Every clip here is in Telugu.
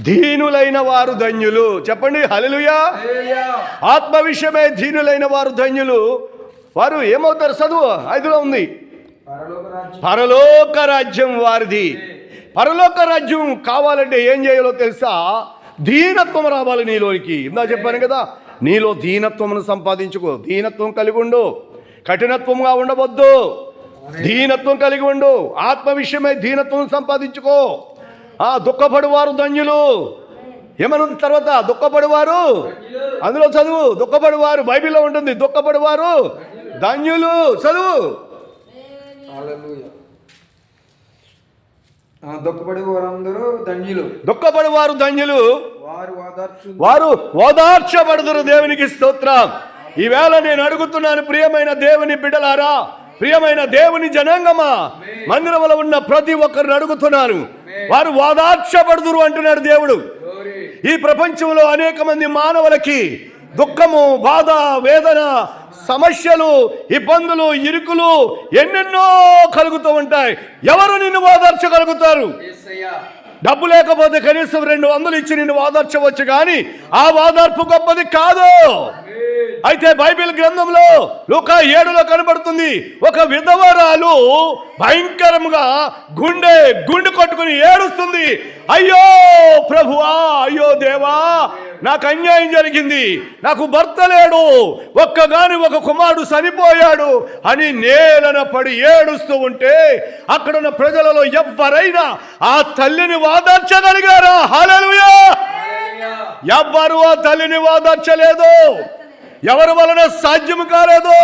దీనులైన వారు ధన్యులు. చెప్పండి హల్లెలూయా. ఆత్మ విషయమే దీనులైన వారు ధన్యులు. వారు ఏమవుతారు? చదువు ఐదులో ఉంది. పరలోక రాజ్యం. పరలోక రాజ్యం వారిది. పరలోక రాజ్యం కావాలంటే ఏం చేయాలో తెలుసా? దీనత్వం రావాలి నీలోనికి. ఇందా చెప్పాను కదా నీలో దీనత్వమును సంపాదించుకో. దీనత్వం కలిగి ఉండు. కఠినత్వంగా ఉండవద్దు. దీనత్వం కలిగి ఉండు. ఆత్మ విషయమై దీనత్వం సంపాదించుకో. ఆ దుఃఖపడువారు ధన్యులు. ఏమనుంది తర్వాత? దుఃఖపడువారు? అందులో చదువు. దుఃఖపడువారు. బైబిల్లో ఉంటుంది. దుఃఖపడువారు ధన్యులు. చదువు. హల్లెలూయా. ఆ, దుఃఖపడే వారందరూ ధన్యులు. దుఃఖపడువారు ధన్యులు. వారు వారు ఓదార్చబడుదురు దేవునికి స్తోత్రం. ఈవేళ నేను అడుగుతున్నాను ప్రియమైన దేవుని బిడ్డలారా ప్రియమైన దేవుని జనాంగమా? మందిరంలో ఉన్న ప్రతి ఒక్కరిని అడుగుతున్నాను. వారు ఓదార్చబడుదురు అంటున్నాడు దేవుడు. ఈ ప్రపంచంలో అనేక మంది మానవులకి దుఃఖము బాధ వేదన సమస్యలు ఇబ్బందులు ఇరుకులు ఎన్నెన్నో కలుగుతూ ఉంటాయి. ఎవరు నిన్ను ఓదార్చగలుగుతారు డబ్బు లేకపోతే కనీసం రెండు వందలు ఇచ్చి నిన్ను ఓదార్చవచ్చు కానీ ఆ ఓదార్పు గొప్పది కాదు. అయితే బైబిల్ గ్రంథంలో ఒక ఏడులో కనబడుతుంది. ఒక విధవరాలు భయంకరంగా గుండె గుండె కొట్టుకుని ఏడుస్తుంది. అయ్యో ప్రభువా అయ్యో దేవా నాకు అన్యాయం జరిగింది. నాకు భర్త లేడు. ఒక్కగాని ఒక కుమారుడు చనిపోయాడు అని నేలన పడి ఏడుస్తూ ఉంటే అక్కడున్న ప్రజలలో ఎవ్వరైనా ఆ తల్లిని వాదార్చగలిగారా? హలలుయా ఎవ్వరు ఆ తల్లిని వాదార్చలేదు. ఎవరి వలన సాధ్యం కాలేదు?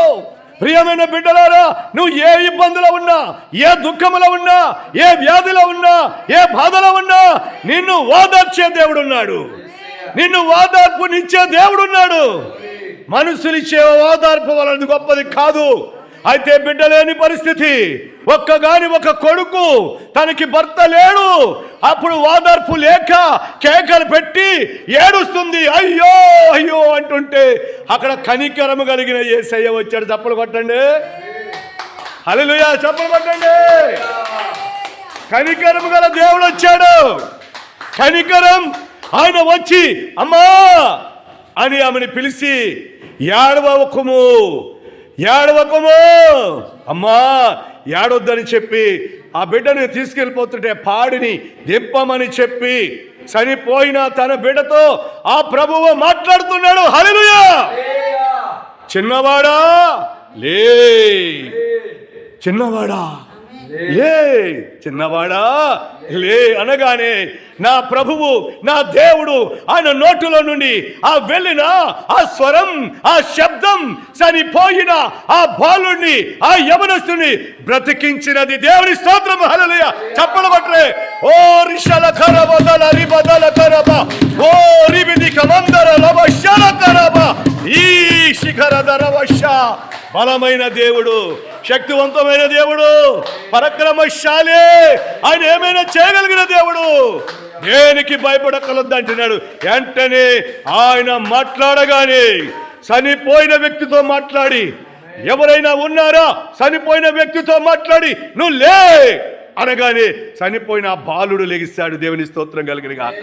ప్రియమైన బిడ్డలారా నువ్వు ఏ ఇబ్బందులో ఉన్నా ఏ దుఃఖములో ఉన్నా ఏ వ్యాధిలో ఉన్నా ఏ బాధలో ఉన్నా నిన్ను ఓదార్చే దేవుడున్నాడు. నిన్ను ఓదార్పునిచ్చే దేవుడున్నాడు. మనుషులిచ్చే ఓదార్పు వలన గొప్పది కాదు. అయితే బిడ్డలేని పరిస్థితి. ఒక్కగాని ఒక కొడుకు తనకి భర్త లేడు. అప్పుడు వాదర్పు లేక కేకలు పెట్టి ఏడుస్తుంది. అయ్యో అయ్యో అంటుంటే అక్కడ కనికరము కలిగిన ఏసయ్య వచ్చాడు. చప్పలు కొట్టండి. హల్లెలూయా చప్పలు కొట్టండి. కనికరము గల దేవుడు వచ్చాడు. కనికరం ఆయన వచ్చి అమ్మా అని ఆమెను పిలిచి ఏడవకుము ఏడవకుము. అమ్మా ఏడొద్దని చెప్పి ఆ బిడ్డని తీసుకెళ్ళిపోతుంటే పాడిని దింపమని చెప్పి చనిపోయిన తన బిడ్డతో ఆ ప్రభువు మాట్లాడుతున్నాడు. హల్లెలూయా. చిన్నవాడా? లే. చిన్నవాడా? లే. చిన్నవాడా? లే అనగానే నా ప్రభువు నా దేవుడు ఆయన నోటులో నుండి ఆ వెళ్ళిన ఆ స్వరం ఆ శబ్దం చనిపోయిన ఆ బాలుణ్ణి ఆ యవనస్తుని బ్రతికించినది. దేవుని స్తోత్రం హల్లెలూయా. చప్పలు కొట్టరే ఓ రిషల కర బదల రి బదల కరబ ఓ రిబిది కమందర లవ శల కరబ ఈ శిఖర దరవశ బలమైన దేవుడు శక్తివంతమైన దేవుడు పరక్రమశాలి. ఆయన ఏమైనా చేయగలిగిన దేవుడు? దేనికి భయపడకలొద్దు అంటున్నాడు. వెంటనే ఆయన మాట్లాడగానే చనిపోయిన వ్యక్తితో మాట్లాడి ఎవరైనా ఉన్నారా? చనిపోయిన వ్యక్తితో మాట్లాడి నువ్వు లే అనగానే చనిపోయిన ఆ బాలుడు లెగిస్తాడు దేవుని స్తోత్రం కలిగిన గాక.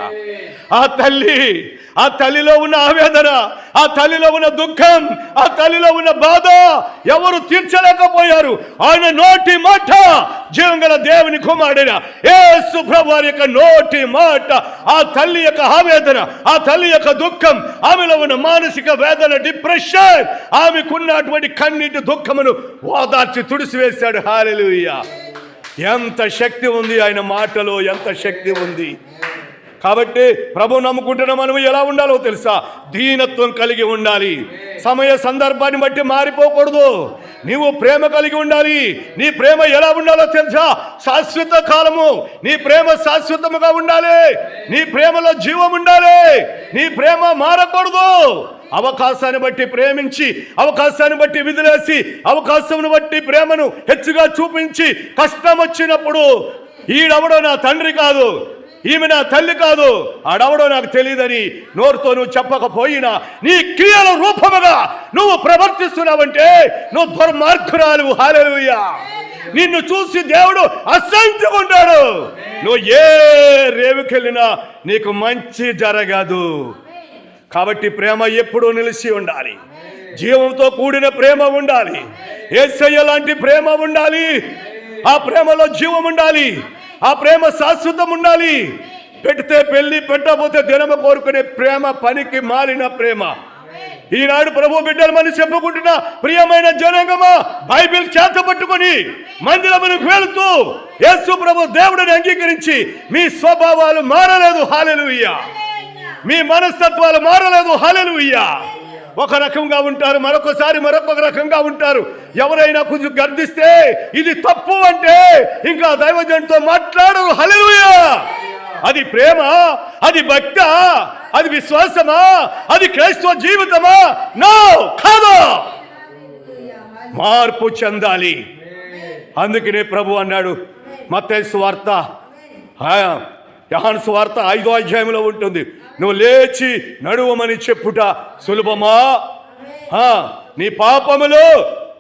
ఆ తల్లి ఆ తల్లిలో ఉన్న ఆవేదన ఆ తల్లిలో ఉన్న దుఃఖం ఆ తల్లిలో ఉన్న బాధ ఎవరు తీర్చలేకపోయారు. ఆయన నోటి మాట జీవంగల దేవుని కుమారుడైన యేసు ప్రభు యొక్క నోటి మాట ఆ తల్లి యొక్క ఆవేదన ఆ తల్లి యొక్క దుఃఖం ఆమెలో ఉన్న మానసిక వేదన డిప్రెషన్ ఆమెకున్నటువంటి కన్నీటి దుఃఖమును ఓదార్చి తుడిసివేశాడు. హారెలుయ్యా ఎంత శక్తి ఉంది ఆయన మాటలో ఎంత శక్తి ఉంది. కాబట్టి ప్రభు నమ్ముకుంటున్న మనం ఎలా ఉండాలో తెలుసా? దీనత్వం కలిగి ఉండాలి. సమయ సందర్భాన్ని బట్టి మారిపోకూడదు. నీవు ప్రేమ కలిగి ఉండాలి. నీ ప్రేమ ఎలా ఉండాలో తెలుసా? శాశ్వత కాలము. నీ ప్రేమ శాశ్వతముగా ఉండాలి. నీ ప్రేమలో జీవం ఉండాలి. నీ ప్రేమ మారకూడదు. అవకాశాన్ని బట్టి ప్రేమించి అవకాశాన్ని బట్టి విదిలేసి అవకాశం బట్టి ప్రేమను హెచ్చుగా చూపించి కష్టం వచ్చినప్పుడు ఈడవడో నా తండ్రి కాదు ఈమె నా తల్లి కాదు ఆడవడో నాకు తెలియదని నోరుతో నువ్వు చెప్పకపోయినా నీ క్రియల రూపముగా నువ్వు ప్రవర్తిస్తున్నావంటే నువ్వు దుర్మార్గురాలు. హాలెలూయా నిన్ను చూసి దేవుడు అసంచుకుంటాడు నువ్వు ఏ రేవుకెళ్ళినా నీకు మంచి జరగదు. కాబట్టి ప్రేమ ఎప్పుడూ నిలిచి ఉండాలి. జీవంతో కూడిన ప్రేమ ఉండాలి. ఏసయ్య లాంటి ప్రేమ ఉండాలి. ఆ ప్రేమలో జీవం ఉండాలి. ఆ ప్రేమ శాశ్వతం ఉండాలి. పెడితే పెళ్ళి పెట్టకపోతే దినమ కోరుకునే ప్రేమ పనికి మారిన ప్రేమ. ఈనాడు ప్రభు బిడ్డలమని చెప్పుకుంటున్న ప్రియమైన జనాంగమా బైబిల్ చేత పట్టుకొని మందిరమునకు వెళుతూ యేసు ప్రభు దేవుడిని అంగీకరించి మీ స్వభావాలు మారలేదు. హాలెలుయ్యా మీ మనస్తత్వాలు మారలేదు. హల్లెలూయా. ఒక రకంగా ఉంటారు మరొకసారి మరొక రకంగా ఉంటారు. ఎవరైనా కొంచెం గర్దిస్తే ఇది తప్పు అంటే ఇంకా దైవజంతో మాట్లాడరు. హల్లెలూయా. అది ప్రేమ అది భక్త అది విశ్వాసమా అది క్రైస్తవ జీవితమా? నో కాదు. మార్పు చెందాలి. అందుకనే ప్రభు అన్నాడు మత వార్త. యహాన్ స్వార్థ ఐదో అధ్యాయంలో ఉంటుంది. నువ్వు లేచి నడువమని చెప్పుట సులభమా? నీ పాపములు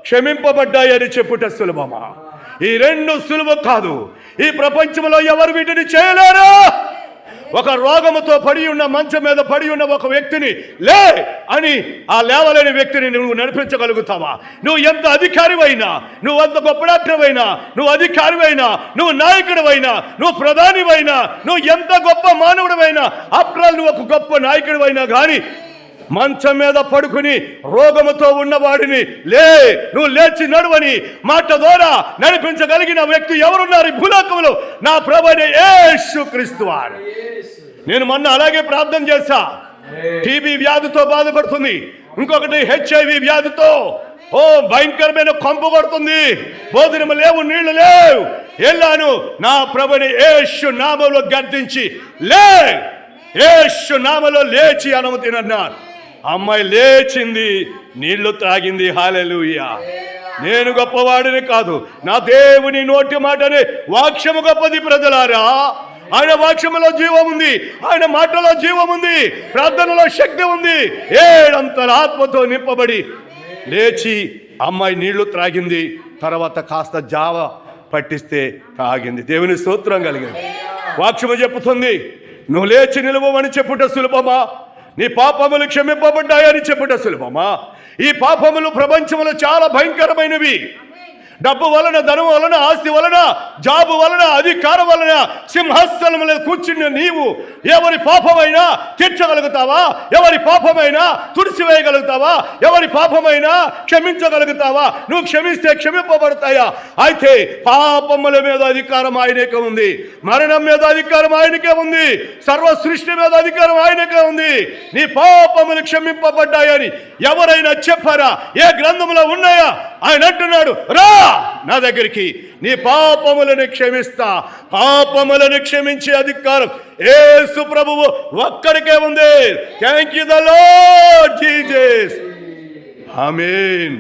క్షమింపబడ్డాయని చెప్పుట సులభమా? ఈ రెండు సులభం కాదు. ఈ ప్రపంచంలో ఎవరు వీటిని చేయలేరా? ఒక రోగముతో పడి ఉన్న మంచం మీద పడి ఉన్న ఒక వ్యక్తిని లే అని ఆ లేవలేని వ్యక్తిని నువ్వు నడిపించగలుగుతావా? నువ్వు ఎంత అధికారివైనా నువ్వు అంత గొప్ప డాక్టర్వైనా నువ్వు అధికారివైనా నువ్వు నాయకుడివైనా నువ్వు ప్రధానివైనా నువ్వు ఎంత గొప్ప మానవుడివైనా అప్రాలు నువ్వు ఒక గొప్ప నాయకుడివైనా కానీ మంచం మీద పడుకుని రోగముతో ఉన్నవాడిని లే నువ్వు లేచి నడువని మాట ద్వారా నడిపించగలిగిన వ్యక్తి ఎవరున్నారు ఈ భూలోకంలో? నా ప్రభుని యేసు క్రీస్తు నేను మొన్న అలాగే ప్రార్థన చేశా. టీబీ వ్యాధితో బాధపడుతుంది. ఇంకొకటి హెచ్ఐవి వ్యాధితో. ఓ భయంకరమైన కొంపు కొడుతుంది. భోజనం లేవు నీళ్ళు లేవు. వెళ్ళాను. నా ప్రభుని యేసు నామంలో గర్దించి లే యేసు నామలో లేచి అనుమతినన్నారు అమ్మాయి లేచింది నీళ్ళు త్రాగింది. హాలెలూయా నేను గొప్పవాడిని కాదు. నా దేవుని నోటి మాటనే వాక్యము గొప్పది ప్రజలారా. ఆయన వాక్యములో జీవం ఉంది. ఆయన మాటలో జీవం ఉంది. ప్రార్థనలో శక్తి ఉంది. ఏడంతల ఆత్మతో నింపబడి లేచి అమ్మాయి నీళ్ళు త్రాగింది. తర్వాత కాస్త జావ పట్టిస్తే తాగింది. దేవుని స్తోత్రం కలిగింది. వాక్యము చెప్పుతుంది నువ్వు లేచి నిలవమని చెప్పుట సులభమా? నీ పాపములు క్షమింపబడ్డాయని చెప్పుట సులభమా? ఈ పాపములు ప్రపంచంలో చాలా భయంకరమైనవి. డబ్బు వలన ధనం వలన ఆస్తి వలన జాబు వలన అధికారం వలన సింహాసనం మీద కూర్చున్న నీవు ఎవరి పాపమైనా తీర్చగలుగుతావా? ఎవరి పాపమైనా తుడిసివేయగలుగుతావా ఎవరి పాపమైనా క్షమించగలుగుతావా? నువ్వు క్షమిస్తే క్షమింపబడతాయా? అయితే పాపముల మీద అధికారం ఆయనకే ఉంది. మరణం మీద అధికారం ఆయనకే ఉంది. సర్వ సృష్టి మీద అధికారం ఆయనకే ఉంది. నీ పాపములు క్షమింపబడ్డాయని ఎవరైనా చెప్పారా? ఏ గ్రంథంలో ఉన్నాయా? ఆయన అంటున్నాడు రా! నా దగ్గరికి నీ పాపములను క్షమిస్తా. పాపములను క్షమించే అధికారం ఏసు ప్రభువు ఒక్కడికే ఉంది. Thank you the Lord Jesus amen